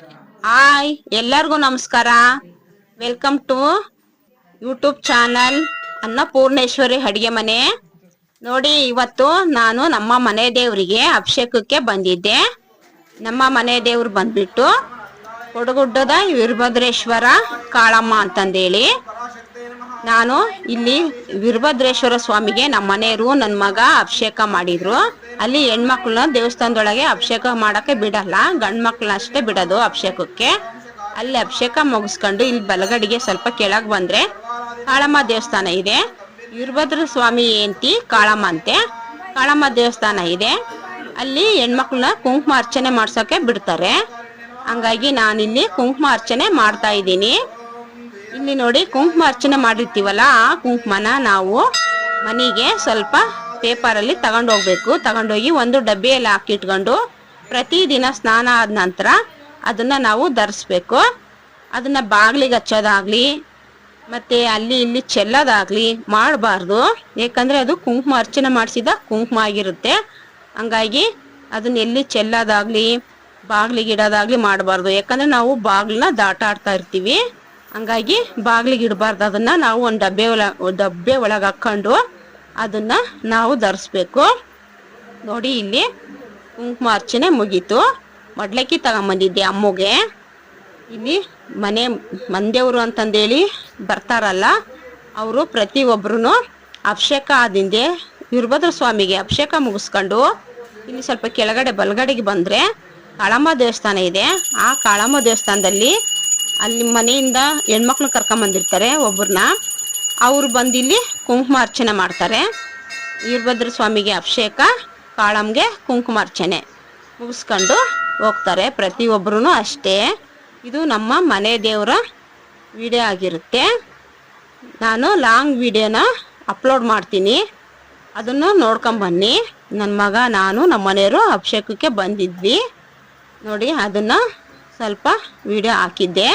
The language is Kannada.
ಹಾಯ್ ಎಲ್ಲರಿಗೂ ನಮಸ್ಕಾರ. Welcome to YouTube channel Annapoorneshwari ಅಡಿಗೆ ಮನೆ. ನೋಡಿ, ಇವತ್ತು ನಾನು ನಮ್ಮ ಮನೆ ದೇವರಿಗೆ ಅಭಿಷೇಕಕ್ಕೆ ಬಂದಿದ್ದೆ. ನಮ್ಮ ಮನೆ ದೇವ್ರು ಬಂದ್ಬಿಟ್ಟು, ಕೊಡಗುಡ್ಡದ ವೀರಭದ್ರೇಶ್ವರ ಕಾಳಮ್ಮ ಅಂತಂದೇಳಿ. ನಾನು ಇಲ್ಲಿ ವೀರಭದ್ರೇಶ್ವರ ಸ್ವಾಮಿಗೆ ನಮ್ಮ ಮನೆಯವರು ನನ್ನ ಮಗ ಅಭಿಷೇಕ ಮಾಡಿದ್ರು. ಅಲ್ಲಿ ಹೆಣ್ಮಕ್ಳನ್ನ ದೇವಸ್ಥಾನದೊಳಗೆ ಅಭಿಷೇಕ ಮಾಡಕ್ಕೆ ಬಿಡಲ್ಲ. ಗಂಡು ಮಕ್ಳನ್ನ ಅಷ್ಟೇ ಬಿಡೋದು ಅಭಿಷೇಕಕ್ಕೆ. ಅಲ್ಲಿ ಅಭಿಷೇಕ ಮುಗಿಸ್ಕೊಂಡು ಇಲ್ಲಿ ಬಲಗಡೆಗೆ ಸ್ವಲ್ಪ ಕೆಳಗೆ ಬಂದ್ರೆ ಕಾಳಮ್ಮ ದೇವಸ್ಥಾನ ಇದೆ. ವೀರಭದ್ರ ಸ್ವಾಮಿ ಏಂತಿ ಕಾಳಮ್ಮ ಅಂತೆ. ಕಾಳಮ್ಮ ದೇವಸ್ಥಾನ ಇದೆ. ಅಲ್ಲಿ ಹೆಣ್ಮಕ್ಳನ್ನ ಕುಂಕುಮ ಅರ್ಚನೆ ಮಾಡ್ಸೋಕೆ ಬಿಡ್ತಾರೆ. ಹಂಗಾಗಿ ನಾನಿಲ್ಲಿ ಕುಂಕುಮ ಅರ್ಚನೆ ಮಾಡ್ತಾ ಇದ್ದೀನಿ. ಇಲ್ಲಿ ನೋಡಿ ಕುಂಕುಮ ಅರ್ಚನೆ ಮಾಡಿರ್ತೀವಲ್ಲ, ಆ ಕುಂಕುಮನ ನಾವು ಮನೆಗೆ ಸ್ವಲ್ಪ ಪೇಪರಲ್ಲಿ ತಗೊಂಡು ಹೋಗ್ಬೇಕು. ತಗೊಂಡೋಗಿ ಒಂದು ಡಬ್ಬಿಯಲ್ಲಿ ಹಾಕಿಟ್ಕೊಂಡು ಪ್ರತಿದಿನ ಸ್ನಾನ ಆದ ನಂತರ ಅದನ್ನ ನಾವು ಧರಿಸ್ಬೇಕು. ಅದನ್ನ ಬಾಗಿಲಿಗೆ ಹಚ್ಚೋದಾಗ್ಲಿ, ಮತ್ತೆ ಅಲ್ಲಿ ಇಲ್ಲಿ ಚೆಲ್ಲೋದಾಗ್ಲಿ ಮಾಡಬಾರ್ದು. ಯಾಕಂದ್ರೆ ಅದು ಕುಂಕುಮ ಅರ್ಚನೆ ಮಾಡಿಸಿದ ಕುಂಕುಮ ಆಗಿರುತ್ತೆ. ಹಂಗಾಗಿ ಅದನ್ನ ಎಲ್ಲಿ ಚೆಲ್ಲೋದಾಗ್ಲಿ, ಬಾಗಿಲಿಗೆ ಇಡೋದಾಗ್ಲಿ ಮಾಡಬಾರ್ದು. ಯಾಕಂದ್ರೆ ನಾವು ಬಾಗ್ಲನ್ನ ದಾಟಾಡ್ತಾ ಇರ್ತೀವಿ. ಹಂಗಾಗಿ ಬಾಗಿಲಿಗೆ ಇಡಬಾರ್ದು. ಅದನ್ನ ನಾವು ಒಂದು ಡಬ್ಬೆ ಒಳ, ಡಬ್ಬೆ ಒಳಗೆ ಹಾಕ್ಕೊಂಡು ಅದನ್ನ ನಾವು ಧರಿಸ್ಬೇಕು. ನೋಡಿ ಇಲ್ಲಿ ಕುಂಕುಮ ಅರ್ಚನೆ ಮುಗೀತು. ಮಡ್ಲಕ್ಕಿ ತಗೊಂಬಂದಿದ್ದೆ ಅಮ್ಮಗೆ. ಇಲ್ಲಿ ಮನೆ ಮಂದೇವರು ಅಂತಂದೇಳಿ ಬರ್ತಾರಲ್ಲ, ಅವರು ಪ್ರತಿಯೊಬ್ಬರೂ ಅಭಿಷೇಕ ಆದಿಂದೆ ವೀರಭದ್ರ ಸ್ವಾಮಿಗೆ ಅಭಿಷೇಕ ಮುಗಿಸ್ಕೊಂಡು ಇಲ್ಲಿ ಸ್ವಲ್ಪ ಕೆಳಗಡೆ ಬಲಗಡೆಗೆ ಬಂದರೆ ಕಾಳಮ್ಮ ದೇವಸ್ಥಾನ ಇದೆ. ಆ ಕಾಳಮ್ಮ ದೇವಸ್ಥಾನದಲ್ಲಿ ಅಲ್ಲಿ ಮನೆಯಿಂದ ಹೆಣ್ಮಕ್ಳು ಕರ್ಕೊಂಬಂದಿರ್ತಾರೆ ಒಬ್ಬರನ್ನ ಅವರು ಬಂದು ಇಲ್ಲಿ ಕುಂಕುಮ ಅರ್ಚನೆ ಮಾಡ್ತಾರೆ. ವೀರಭದ್ರ ಸ್ವಾಮಿಗೆ ಅಭಿಷೇಕ, ಕಾಳಮ್ಗೆ ಕುಂಕುಮ ಅರ್ಚನೆ ಮುಗಿಸ್ಕೊಂಡು ಹೋಗ್ತಾರೆ ಪ್ರತಿಯೊಬ್ಬರೂ ಅಷ್ಟೇ. ಇದು ನಮ್ಮ ಮನೆ ದೇವರ ವಿಡಿಯೋ ಆಗಿರುತ್ತೆ. ನಾನು ಲಾಂಗ್ ವಿಡಿಯೋನ ಅಪ್ಲೋಡ್ ಮಾಡ್ತೀನಿ. ಅದನ್ನು ನೋಡ್ಕೊಂಬನ್ನಿ ನನ್ನ ಮಗ, ನಾನು ನಮ್ಮ ಮನೆಯವರು ಅಭಿಷೇಕಕ್ಕೆ ಬಂದಿದ್ವಿ. ನೋಡಿ, ಅದನ್ನು ಸ್ವಲ್ಪ ವಿಡಿಯೋ ಹಾಕಿದ್ದೆ.